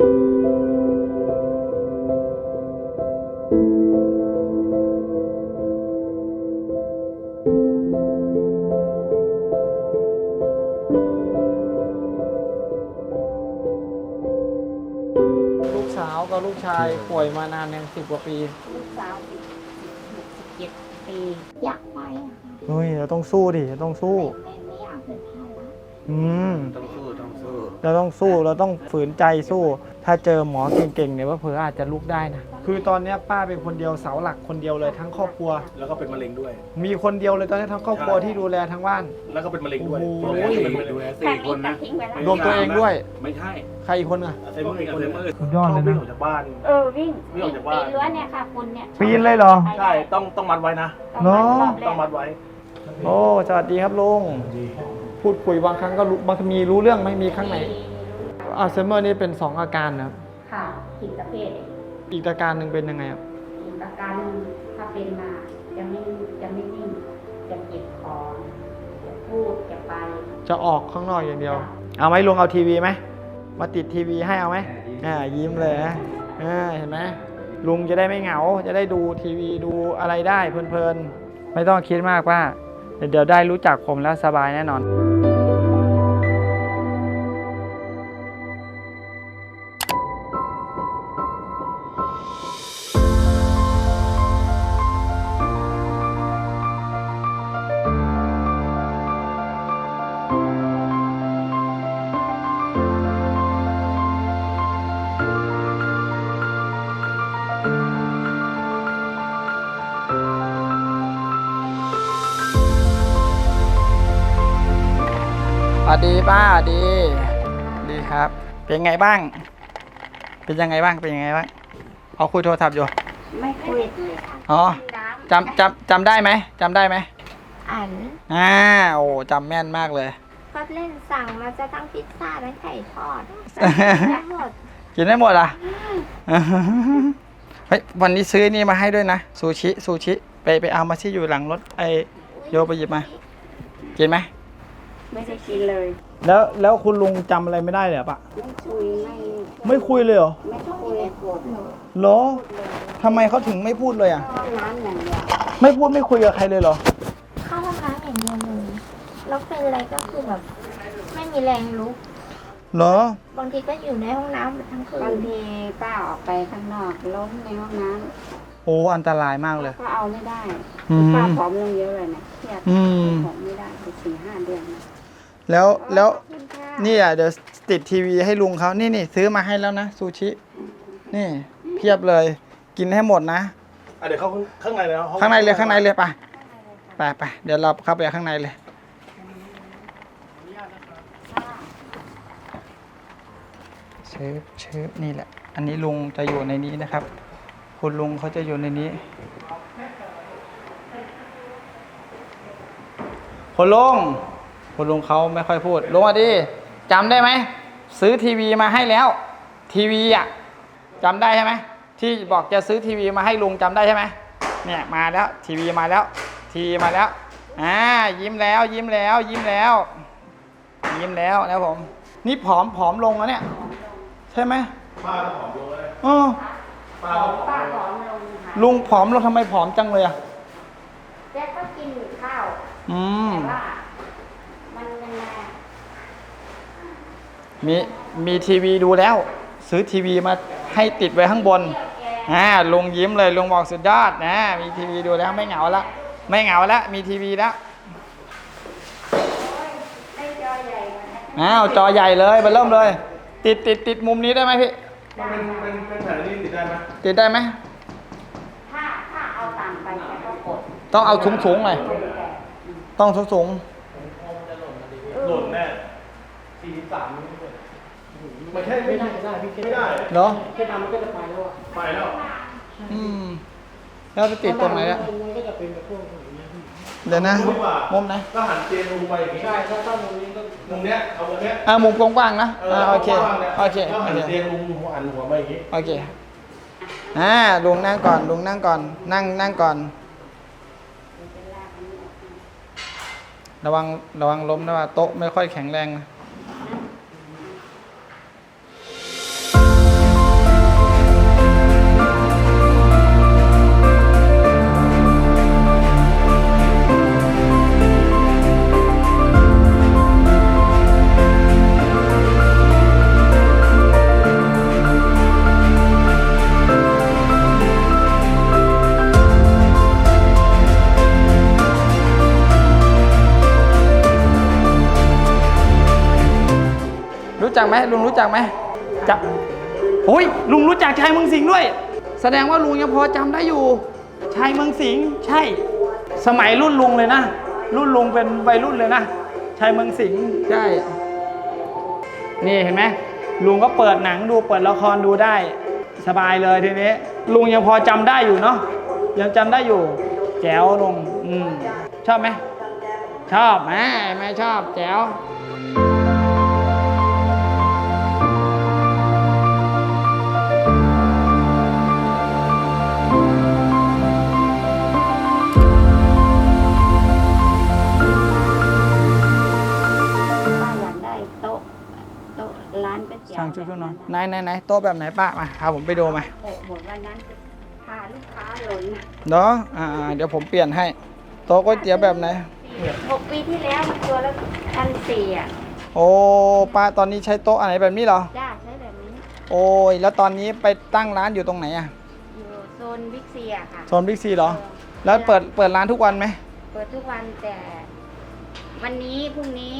ลูกสาวกับลูกชายป่วยมานานยังสิบกว่าปี ลูกสาวสิบหกสิบเจ็ดปีอยากไปอะค่ะเฮ้ยเราต้องสู้ดิเราต้องสู้ ไม่ไม่อยากเป็นภาระอืม ต้องสู้ต้องสู้ เราต้องสู้เราต้องฝืนใจสู้ ถ้าเจอหมอเก่งๆเนี่ยว่าเผื่ออาจจะลุกได้นะ คือตอนเนี้ยป้าเป็นคนเดียวเสาหลักคนเดียวเลยทั้งครอบครัว แล้วก็เป็นมะเร็งด้วย มีคนเดียวเลยตอนนี้ทั้งครอบครัวที่ดูแลทั้งบ้าน แล้วก็เป็นมะเร็งด้วยโอ้โหดูแลเป็นมะเร็งด้วยแค่นี้ตัดทิ้งไปแล้วรวมตัวเองด้วย ไม่ใช่ใครอีกคนอะอัลไซเมอร์อีกคนหนึงสุดยอดเลยนะชบวิ่งออกจากบ้าน เออวิ่งวิ่งออกจากบ้าน ปีนรั้วเนี่ยค่ะคุณเนี่ยปีนเลยเหรอ ใช่ ต้องต้องมัดไว้นะ ต้องเนอะรอบแรก ต้องมัดไว้ โอ้สวัสดีครับลุง พูดคุยบางครั้งก็รู้บางทีมีรู้เรื่องไหมมีข้างในอัลไซเมอร์นี่เป็นสองอาการนะครับ ค่ะผิดประเภทอีกอาการหนึ่งเป็นยังไงครับอีกประการหนึ่งถ้าเป็นมาจะไม่จะไม่นิ่งจะเจ็บคอจะพูดจะไปจะออกข้างนอกอย่างเดียว เอาไหมลุงเอาทีวีไหมมาติดทีวีให้เอาไหมอ่ายิ้มเลยนะอ่าเห็นไหมลุงจะได้ไม่เหงา จะได้ดูทีวีดูอะไรได้เพลินๆไม่ต้องคิดมากว่า เดี๋ยวได้รู้จักผมแล้วสบายแน่นอน วัสดีป้าสวัสดี ดีครับ เป็นไงบ้าง เป็นยังไงบ้าง เป็นยังไงบ้าง เอาคุยโทรศัพท์อยู่ ไม่คุยอ๋อน้จำจำจำได้ไหมจำได้ไหมำอันอ่าโอ้จำแม่นมากเลย ก็เล่นสั่งมาจะทั้งพิซซ่าทั้งไก่ทอดได้หมดกินได้หมดอะเฮ้ยวันนี้ซื้อนี่มาให้ด้วยนะซูชิซูชิ ไปไปเอามาที่อยู่หลังรถไอโยไปหยิบมา กินไหม ไม่ได้กินเลยแล้วแล้วคุณลุงจำอะไรไม่ได้เลยเหรอปะไม่คุยไม่ไม่คุยเลยเหรอไม่คุยพูดเลยเหรอทำไมเขาถึงไม่พูดเลยอะห้องน้ำอย่างเดียวไม่พูดไม่คุยกับใครเลยเหรอ เข้าห้องน้ำอย่างเดียวเลยแล้วเป็นอะไรก็คือแบบ ไม่มีแรงลุก เหรอ บางทีก็อยู่ในห้องน้ำทั้งคืนบางทีป้าออกไปข้างนอกล้มในห้องน้โอ้อันตรายมากเลยำก็เอาไม่ได้อืม ป้าผอมลงเยอะเลยนะเครียดอืม ผอมไม่ได้ไปสี่ห้าเดือนนะ แล้วแล้วขอบคุณค่ะนี่อะเดี๋ยวติดทีวีให้ลุงเขานี่นี่ซื้อมาให้แล้วนะซูชิ นี่ เพียบเลย กินให้หมดนะ อะเดี๋ยวเข้าข้างในเลยนะห้อข้างในเลยข้างในเลยไปไปไปเดี๋ยวเราเข้าไปข้างในเลยเชิฟเชิฟนี่แหละ อันนี้ลุงจะอยู่ในนี้นะครับ คุณลุงเขาจะอยู่ในนี้คุณลุง คุณลุงเขาไม่ค่อยพูดลุงอะดิจำได้ไหมซื้อทีวีมาให้แล้ว ทีวีอะจำได้ใช่ไหมที่บอกจะซื้อทีวีมาให้ลุงจำได้ใช่ไหมเนี่ยมาแล้วทีวีมาแล้วทีวีมาแล้วอ่ายิ้มแล้วยิ้มแล้วยิ้มแล้ว ยิ้มแล้วนะครับผม นี่ผอมผอมลงแล้วเนี่ย ใช่ไหมป้าก็ผอมลงเลยเออป้าก็ผอมป้าลงผอมลงค่ะลุงผอมลงทำไมผอมจังเลยอะแจ๊กก็กินอยู่ข้าวอืมแต่ว่า มันยังไง มีมีทีวีดูแล้ว ซื้อทีวีมาให้ติดไว้ข้างบนอ่าลุงยิ้มเลยลุงบอกสุดยอดนะมีทีวีดูแล้วไม่เหงาละไม่เหงาละมีทีวีแล้วได้จอใหญ่กว่านะอ้าวจอใหญ่เลยไปเริ่มเลย ติดติดติดมุมนี้ได้ไหมพี่มันเป็นเป็นเป็นแผลที่ติดได้ไหมติดได้ไหมถ้าถ้าเอาต่ำไปแกก็กดต้องเอาสูงสูงๆหน่อยต้องสูงสูงหล่นแน่ สี่สิบสามมันแค่ไม่ได้ไม่ได้ๆเหรอแค่ทำมันก็จะไปแล้วอะไปแล้ว อืม แล้วไปติดตรงไหนอะเดี๋ยวนะมุมอะมุมไหนก็หันเตียงลงไปอย่างนี้ใช่ถ้าตั้งมุมนี้ก็มุมเนี้ยเอามุมเนี้ยอ่ามุมกว้างๆนะเอออ่าโอเคกว้างๆนี่ยโอเคก็โอหันเคเตียงลงหัวหันหัวมาอย่างนี้โอเคอ่าลุงนั่งก่อน ลุงนั่งก่อน นั่งนั่งก่อน ระวังระวังล้มนะว่าโต๊ะไม่ค่อยแข็งแรงนะ จักไหมลุงรู้จักไหมจับโอ้ยลุงรู้จักชายเมืองสิงห์ด้วย แสดงว่าลุงยังพอจำได้อยู่ ชายเมืองสิงห์ใช่ สมัยรุ่นลุงเลยนะ รุ่นลุงเป็นวัยรุ่นเลยนะชายเมืองสิงห์ใช่ นี่เห็นไหมลุงก็เปิดหนังดูเปิดละครดูได้ สบายเลยทีนี้ ลุงยังพอจำได้อยู่เนาะยังจำได้อยู่ แจ๋วลุงอืมชอบไหมชอบไหมไม่ชอบแจ๋ว ช่างชุดชุดนอนไหนไหนไหนโต๊ะแบบไหนป้ามาพาผมไปดูมาโอ้โหวันนั้นพาลูกค้าหล่นเนาะอ่าเดี๋ยวผมเปลี่ยนให้ โต๊ะก๋วยเตี๋ยวแบบไหนหกปีที่แล้วมันตัวละพันสี่อะโอ้ป้าตอนนี้ใช้โต๊ะอะไรแบบนี้เหรอจ้าใช้แบบนี้โอ้ยแล้วตอนนี้ไปตั้งร้านอยู่ตรงไหนอะอยู่โซนบิ๊กซีอะค่ะโซนบิ๊กซีเหรอ แล้วเปิดเปิดร้านทุกวันไหมเปิดทุกวันแต่ วันนี้พรุ่งนี้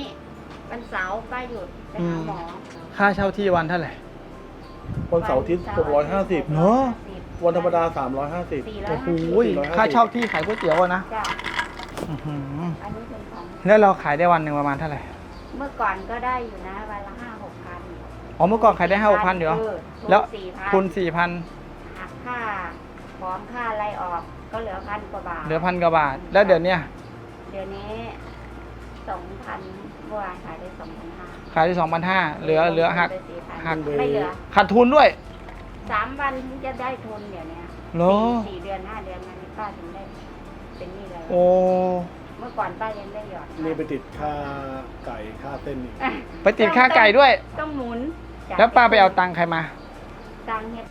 วันเสาร์ป้าหยุดไปหาหมอ ค่าเช่าที่วันเท่าไหร่ วันเสาร์อาทิตย์650 เนอะ วันธรรมดา 350สี่ร้อยโอ้โหห้าสิบค่าเช่าที่ขายก๋วยเตี๋ยวอะนะจ้ะอื้อหืออันนี้เป็นของแล้วเราขายได้วันหนึ่งประมาณเท่าไหร่ เมื่อก่อนก็ได้อยู่นะวันละห้าหกพันอ๋อเมื่อก่อนขายได้ห้าหกพันอยู่เหรอแล้แล้ววสี่พันทุนสี่พันหักค่าพร้อมค่าอะไรออกก็เหลือพันกว่าบาท เหลือพันกว่าบาท แล้วเดี๋ยวเนี้ยเดี๋ยวนี้สองพันเมื่อวานขายได้สองพันห้า ขายได้สองพันห้าเหลือเหลือหักหักไม่เหลือขาดทุนด้วยสามวันถึงจะได้ทุนเดี๋ยวนี้เหรอสี่สี่เดือนห้าเดือนมันนี้ป้าถึงได้เป็นหนี่เลยโอ้เมื่อก่อนป้ายังได้หยอดนี่ไปติดค่าไก่ค่าเต้นอีกไปติดค่าไก่ด้วย ต้องหมุนจากแล้วป้าไปเอาตังค์ใครมาตังค์เฮ็ด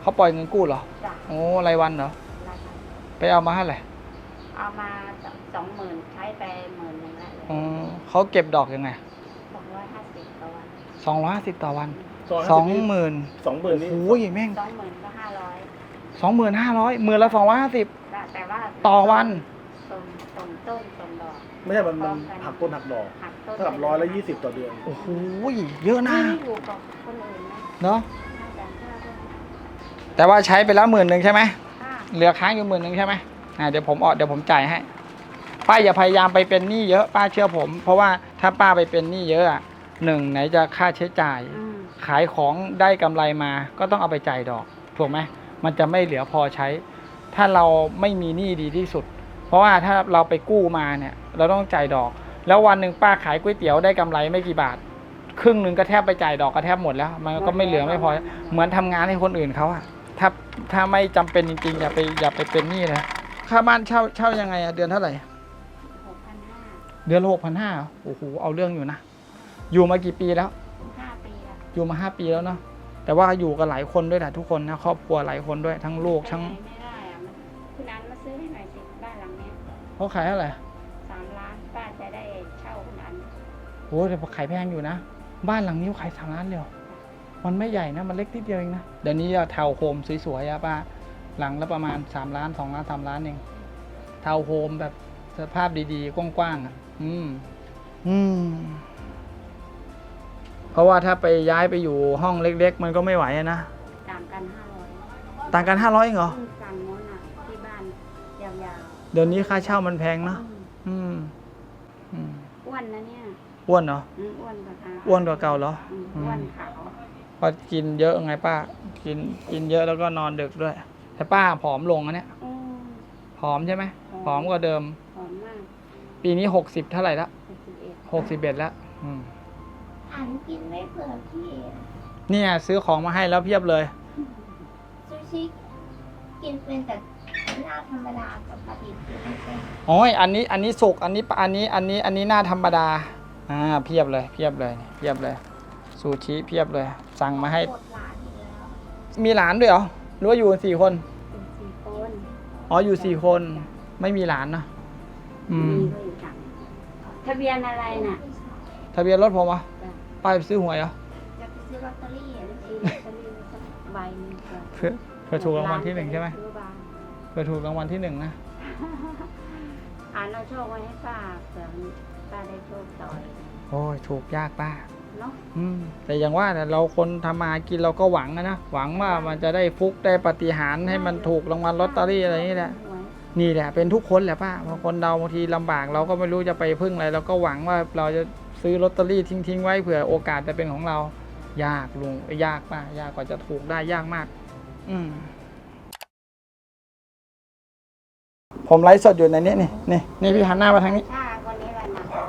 เขาปล่อยเงินกู้เหรอจ้ะโอ้รายวันเหรอราคาไปเอามาเท่าไหร่เอามาสองหมื่นใช้ไปหมื่นหนึ่งแล้วอ๋อเขาเก็บดอกยังไง สองร้อยห้าสิบต่อวัน สองร้อยห้าสิบต่อวัน250สองหมื่นสองหมื่นนี่โอ้ยแม่งสองหมื่นก็ห้าร้อยสองหมื่นห้าร้อยหมื่นละสองร้อยห้าสิบแต่ว่าต่อวันส่งส่งต้นส่งดอก ไม่ใช่มันมันหักต้นหักดอกหักต้นเท่ากับร้อยละยี่สิบต่อเดือน โอ้โหเยอะนะนี่ไม่ถูกกับคนอื่นนะเนาะน่าจะค่าด้วยแต่ว่าใช้ไปแล้วหมื่นหนึ่งใช่ไหมค่าเหลือค้างอยู่หมื่นหนึ่งใช่ไหมอ่าเดี๋ยวผมออกเดี๋ยวผมจ่ายให้ป้าอย่าพยายามไปเป็นหนี้เยอะป้าเชื่อผม เพราะว่าถ้าป้าไปเป็นหนี้เยอะอะ หนึ่งไหนจะค่าใช้จ่าย อืมขายของได้กำไรมาก็ต้องเอาไปจ่ายดอกถูกไหมมันจะไม่เหลือพอใช้ ถ้าเราไม่มีหนี้ดีที่สุด เพราะว่าถ้าเราไปกู้มาเนี่ย เราต้องจ่ายดอก แล้ววันหนึ่งป้าขายก๋วยเตี๋ยวได้กำไรไม่กี่บาท ครึ่งหนึ่งก็แทบไปจ่ายดอกก็แทบหมดแล้ว มันก็ไม่เหลือไม่พอ เหมือนทำงานให้คนอื่นเขาอะถ้าถ้าไม่จำเป็นจริงๆ อย่าไปอย่าไปเป็นหนี้เลยค่าบ้านเช่าเช่ายังไงอะเดือนเท่าไหร่ หกพันห้าเดือนละหกพันห้าโอ้โห เอาเรื่องอยู่นะ อยู่มากี่ปีแล้ว ห้าปีแล้วอยู่มาห้าปีแล้วเนาะแต่ว่าอยู่กันหลายคนด้วยแหละทุกคนนะครอบครัวหลายคนด้วยทั้งลูกไปทั้งไหนไม่ได้อะมันคุณนันมาซื้อให้หน่อยสิบ้านหลังเนี้ยเขาขายเท่าไหร่สามล้านป้าจะได้เช่าคุณนันโอ้แต่ขายแพงอยู่นะ บ้านหลังนี้ขายสามล้านเลยเหรอมันไม่ใหญ่นะมันเล็กนิดเดียวเองนะเดี๋ยวนี้จะทาวน์โฮมสวยๆอะป้าหลังละประมาณสามล้านสองล้านสามล้านเองทาวน์โฮมแบบสภาพดีๆกว้างๆอะ อืม อืม เพราะว่าถ้าไปย้ายไปอยู่ห้องเล็ก ๆ มันก็ไม่ไหวอะนะต่างกันห้าร้อยต่างกันห้าร้อยเองเหรอ สั่งโน้นอะที่บ้านยาวเดี๋ยวนี้ค่าเช่ามันแพงๆเนอะอืมอืมอืมอ้วนนะเนี่ยอ้วนเหรออืมอ้วนกว่าอาอ้วนกว่าเก่าเหรอ อืมอืมอ้วนขาวพอกินเยอะไงป้า กินกินเยอะแล้วก็นอนดึกด้วย แต่ป้าผอมลงอะเนี่ยอืม ผอมใช่ไหมผอมผอมกว่าเดิม หอมมากปีนี้หกสิบเท่าไหร่ละหกสิบเอ็ดหกสิบเอ็ดแล้วอืม อันกินไม่เผื่อพี่เนี่ยซื้อของมาให้แล้วเพียบเลย ซูชิกินเป็นแต่หน้าธรรมดากับปลาดิบกินไม่เป็นโอ้ย อันนี้ อันนี้สุก อันนี้ อันนี้ อันนี้ อันนี้หน้าธรรมดา อ่า เพียบเลย เพียบเลย เพียบเลย ซูชิ เพียบเลย สั่งมาให้ ปวดหลานอีกแล้วมีหลานด้วยเหรอ หรือว่าอยู่กันสี่คน เป็นสี่คนอ๋อ อยู่สี่คน ไม่มีหลานเนอะอืม มีก็อยู่ต่างทะเบียนอะไรน่ะ ทะเบียนรถผมอะจ้ะ ป้ายไปซื้อหวยเหรอจะไปซื้อลอตเตอรี่อะซื้อลอตเตอรี่ไว้สักใบหนึงก่อนเพื่อเพื่อถูกรางวัลที่หนึ่งใช่ไหมซื้อบ้านเพื่อถูกรางวัลที่หนึ่งนะอ่านเราโชคไว้ให้ป้าเผื่อป้าได้โชคต่อโอ้ยถูกยากป้าถเนาะอืมแต่อย่างว่าเนี่ยเราคนทำมาหากินเราก็หวังนะนะหวังว่ามันจะได้ฟุกได้ปาฏิหารย์ให้มันถูกรางวัลลอตเตอรี่อะไรนี่แหละ หวยนี่แหละเป็นทุกคนแหละป้าเพราะคนเราบางทีลำบากเราก็ไม่รู้จะไปพึ่งอะไรเราก็หวังว่าเราจะ ซื้อลอตเตอรี่ทิ้งทิ้งๆไว้เผื่อโอกาสจะเป็นของเรา ยากลุงยากป้ายากกว่าจะถูกได้ยากมาก อืมผมไลฟ์สดอยู่ในนี้นี่นี่นี่พี่หันหน้ามาทางนี้ถ้าคนนี้แหละหนักกว่า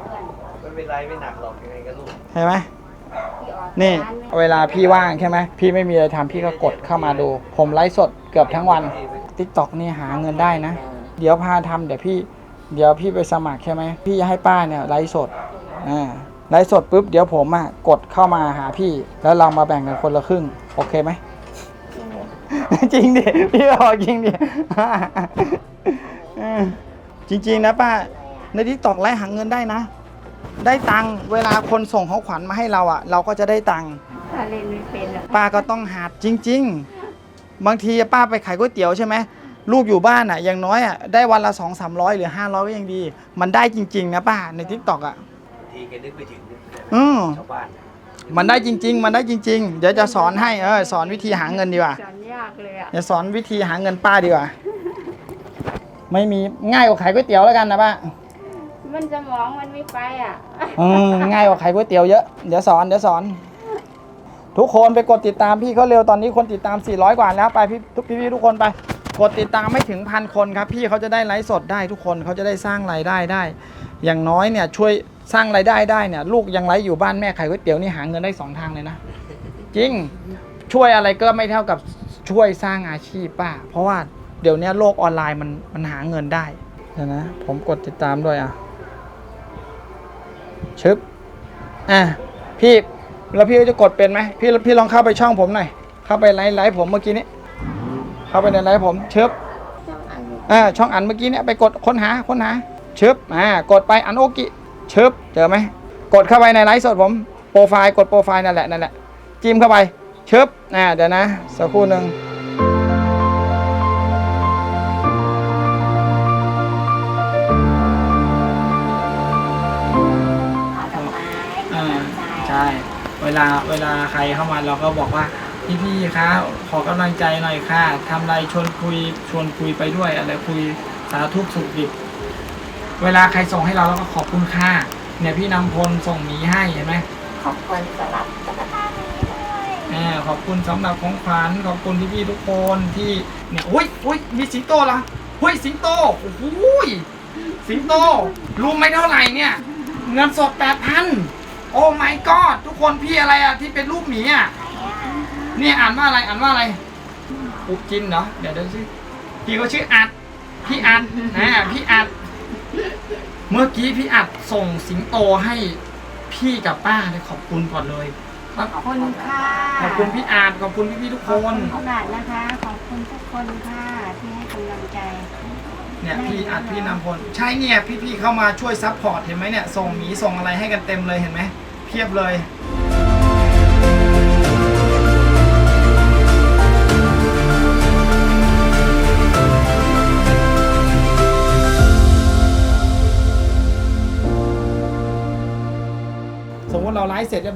เพื่อนไม่เป็นไรไม่หนักหรอกยังไงก็ลูกเห็นไหมที่ออกนี่ ร้านไม่เวลาพี่ว่างใช่ไหมพี่ไม่มีอะไรทำพี่ก็กดเข้ามาดู ผมไลฟ์สดเกือบทั้งวันทิกตอกนี่หาเงินได้นะ เดี๋ยวพาทำเดี๋ยวพี่ เดี๋ยวพี่ไปสมัครใช่ไหมพี่จะให้ป้าเนี่ยไลฟ์สด อ่าไลฟ์สดปุ๊บเดี๋ยวผมอะกดเข้ามาหาพี่ แล้วเรามาแบ่งกันคนละครึ่ง โอเคไหม จริงดิพี่บอกจริงดิเออจริง ๆ นะป้าในทิกตอกไลฟ์หาเงินได้นะ ได้ตังค์เวลาคนส่งของขวัญมาให้เราอะ เราก็จะได้ตังค์ถ้าเล่นไม่เป็นอะป้าก็ต้องหัดจริง ๆ บางทีป้าไปขายก๋วยเตี๋ยวใช่ไหมลูกอยู่บ้านอะอย่างน้อยอะได้วันละสองสามร้อยหรือห้าร้อยก็ยังดี มันได้จริง ๆ นะป้าในทิกตอกอะ ทีแกนึกไปถึงอืม ชาวบ้านมันได้จริง ๆ มันได้จริง ๆ เดี๋ยวจะสอนให้เออสอนวิธีหาเงินดีกว่า สอนยากเลยอะ เดี๋ยวสอนวิธีหาเงินป้าดีกว่า ไม่มีง่ายกว่าขายก๋วยเตี๋ยวแล้วกันนะป้ามันสมองมันไม่ไปอะ อืมง่ายกว่าขายก๋วยเตี๋ยวเยอะ เดี๋ยวสอน เดี๋ยวสอน ทุกคนไปกดติดตามพี่เขาเร็วตอนนี้คนติดตาม 400 กว่าแล้วไปพี่ทุกพี่พี่ทุกคนไป กดติดตามไม่ถึงพันคนครับ พี่เขาจะได้ไลฟ์สดได้ทุกคนเขาจะได้สร้างรายได้ได้ อย่างน้อยเนี่ยช่วย สร้างรายได้ได้เนี่ยลูกยังไลฟ์อยู่บ้านแม่ขายก๋วยเตี๋ยวนี่หาเงินได้สองทางเลยนะ จริงช่วยอะไรก็ไม่เท่ากับช่วยสร้างอาชีพป้า เพราะว่าเดี๋ยวนี้โลกออนไลน์มันมันหาเงินได้เดี๋ยวนะ ผมกดติดตามด้วยอะชึบอะพี่แล้วพี่จะกดเป็นไหมพี่พี่ลองเข้าไปช่องผมหน่อยเข้าไปไลฟ์ไลฟ์ผมเมื่อกี้นี้ เข้าไปในไลฟ์ผมชึบต้องอันนี้อ่าช่องอันเมื่อกี้เนี่ยไปกดค้นหาค้นหาชึบอ่ากดไปอันโอกิ ชึบเจอไหมกดเข้าไปในไลฟ์สดผมโปรไฟล์กดโปรไฟล์นั่นแหละนั่นแหละจิ้มเข้าไปชึบอ่าเดี๋ยวนะสักครู่หนึ่งอ่าใช่เวลาเวลาใครเข้ามาเราก็บอกว่าพี่พี่คะขอกำลังใจหน่อยค่ะทำไรชวนคุยชวนคุยไปด้วยอะไรคุยสารทุสุขดิบ เวลาใครส่งให้เราเราก็ขอบคุณค่ะเนี่ยพี่นำพลส่งหมีให้เห็นไหมขอบคุณสำหรับตุ๊กตานี้ด้วยอ่าขอบคุณสำหรับของขวัญขอบคุณพี่พี่ๆทุกคนที่เนี่ยอุ้ยอุ้ยมีสิงโตเหรออุ้ยสิงโตโอ้โหยสิงโตรู้ไหมเท่าไหร่เนี่ย เงินสดแปดพันโอ้ my god ทุกคนพี่อะไรอะที่เป็นรูปหมีอะเนี่ยอ่านว่าอะไรอ่านว่าอะไรอุกจินเหรอเดี๋ยวเดี๋ยวชื่อพี่เขาชื่ออัดพี่อัดนะพี่อัด เมื่อกี้พี่อัดส่งสิงโตให้พี่กับป้าเลยขอบคุณก่อนเลยครับขอบคุณค่ะขอบคุณพี่อาร์ตขอบคุณพี่พี่ๆทุกขคอบคุนณขนาดนะคะ ขอบคุณทุกคนค่ะที่ให้กำลังใจเนี่ยพี่อาร์ตพี่นำพลใช่เนี่ยพี่พี่ๆเข้ามาช่วยซัพพอร์ตเห็นไหมเนี่ยส่งหมีส่งอะไรให้กันเต็มเลยเห็นไหมเพียบเลย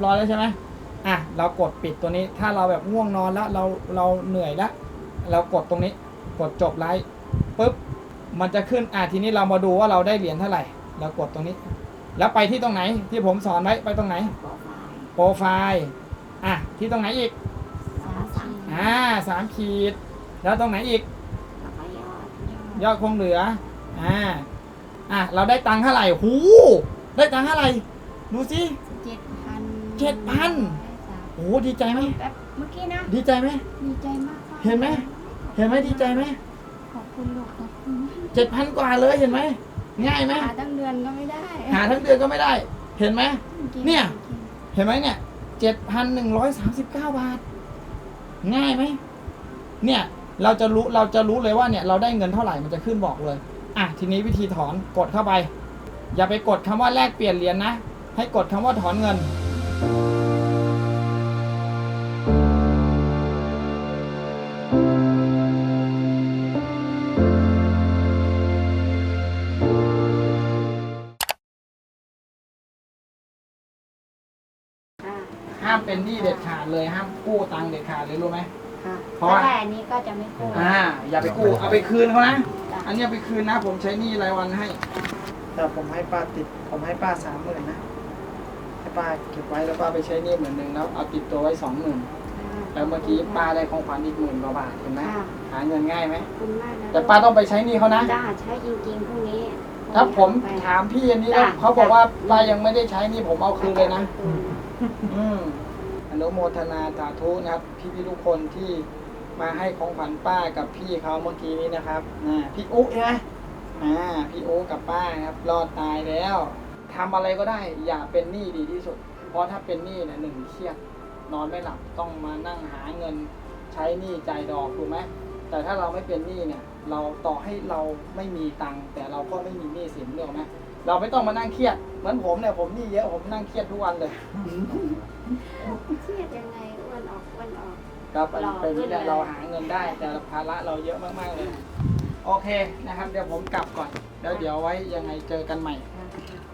ราไลฟ์เสร็จเรียบร้อยแล้วใช่ไหมอะเรากดปิดตัวนี้ ถ้าเราแบบง่วงนอนแล้วเราเราเหนื่อยแล้วเรากดตรงนี้ กดจบไลฟ์ปุ๊บมันจะขึ้นอะทีนี้เรามาดูว่าเราได้เหรียญเท่าไหร่เรากดตรงนี้ แล้วไปที่ตรงไหนที่ผมสอนไว้ไปตรงไหนโปรไฟล์อะที่ตรงไหนอีกสามสามอ่าสามขีด แล้วตรงไหนอีกแล้วก็ยอดยอดคงเหลืออ่าอะเราได้ตังค์เท่าไหร่หูได้ตังค์เท่าไหร่ดูสิเจ็ดพัน เจ็ดพันโอ้ดีใจไหมแบบเมื่อกี้นะ ดีใจไหม ดีใจมากค่ะเห็นไหม เห็นไหมดีใจไหมขอบคุณลูกขอบคุณเจ็ดพันกว่าเลยเห็นไหม ง่ายไหม หาตั้งเดือนก็ไม่ได้หาทั้งเดือนก็ไม่ได้ เห็นไหมจริงๆเนี่ยจริงเห็นไหมเนี่ยเจ็ดพันหนึ่งร้อยสามสิบเก้าบาท ง่ายไหม เนี่ย เราจะรู้ เราจะรู้เลยว่าเนี่ย เราได้เงินเท่าไหร่ มันจะขึ้นบอกเลย อะ ทีนี้วิธีถอน กดเข้าไป อย่าไปกดคำว่าแลกเปลี่ยนเหรียญนะให้กดคำว่าถอนเงิน อ่าเป็นหนี้เด็ดขาดเลยห้ามกู้ตังค์เด็ดขาดเลยรู้ไหม ค่ะเพราะว่าถ้ได้อันนี้ก็จะไม่กู้ อ่า อย่าไปกู้เอาไปคืนเขานะ จ้ะ อันนี้เอาไปคืนนะ ผมใช้หนี้รายวันให้ แต่ผมให้ป้าติด ผมให้ป้าสามหมื่นนะให้ ป้าเก็บไว้ไว้แล้วป้าไปใช้หนี้หมื่นหนึ่งแล้วเอาติดตัวไว้สองหมื่นอ่าแล้วเมื่อกี้ป้าได้ของขวัญอีกหมื่นกว่าบาทเห็นไหมค่ะ หาเงินง่ายไหมขอบคุณมากนะแต่ป้าต้องไปใช้หนี้เขานะ จ้าใช้จริงๆพรุ่งนี้ถ้าผมไป ถามพี่อันนี้แล้วจ้ะ เขาบอกว่าป้ายังไม่ได้ใช้หนี่ผมเอาคืนเลยนะอืมอืมอนุโมทนาสาธุนะครับ พี่พี่ๆทุกคนที่มาให้ของขวัญป้ากับพี่เขาเมื่อกี้นี้นะครับนะพี่อุ๊ใช่ไหมอ่าพี่อุ๊กับป้านะครับ รอดตายแล้ว ทำอะไรก็ได้ อย่าเป็นหนี้ดีที่สุด เพราะถ้าเป็นหนี้เนี่ยหนึ่งเครียดนอนไม่หลับต้องมานั่งหาเงินใช้หนี้จ่ายดอกถูกไหมแต่ถ้าเราไม่เป็นหนี้เนี่ยเราต่อให้เราไม่มีตังค์แต่เราก็ไม่มีหนี้สินเนกอะไหมเราไม่ต้องมานั่งเครียดเหมือนผมเนี่ยผมหนี้เยอะผมนั่งเครียดทุกวันเลย เครียดยังไงอ้วนออกอ้วนออก ครับมันหล่อเป็นขึ้ที่นเลยเราหาเงินได้ แต่ภาระเราเยอะมากๆเลย โอเคนะครับ เดี๋ยวผมกลับก่อน แล้วเดี๋ยวไว้ยังไงเจอกันใหม่ค่ะ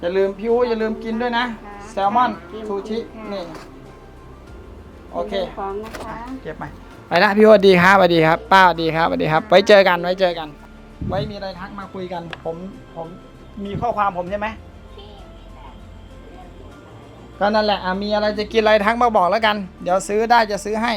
อย่าลืมพี่อู๋อย่าลืมกินด้วยนะค่ะแซลมอนกินซูชิค่ะนี่โอเคมีของนะคะเก็บไปไปนะพี่อู๋สวัสดีครับสวัสดีครับ ป้าสวัสดีครับสวัสดีครับ ไว้เจอกันไว้เจอกัน ไว้มีอะไรทักมาคุยกัน ผมผมมีข้อความผมใช่ไหมก็นั่นแหละอะมีอะไรจะกินอะไรทักมาบอกแล้วกัน เดี๋ยวซื้อได้จะซื้อให้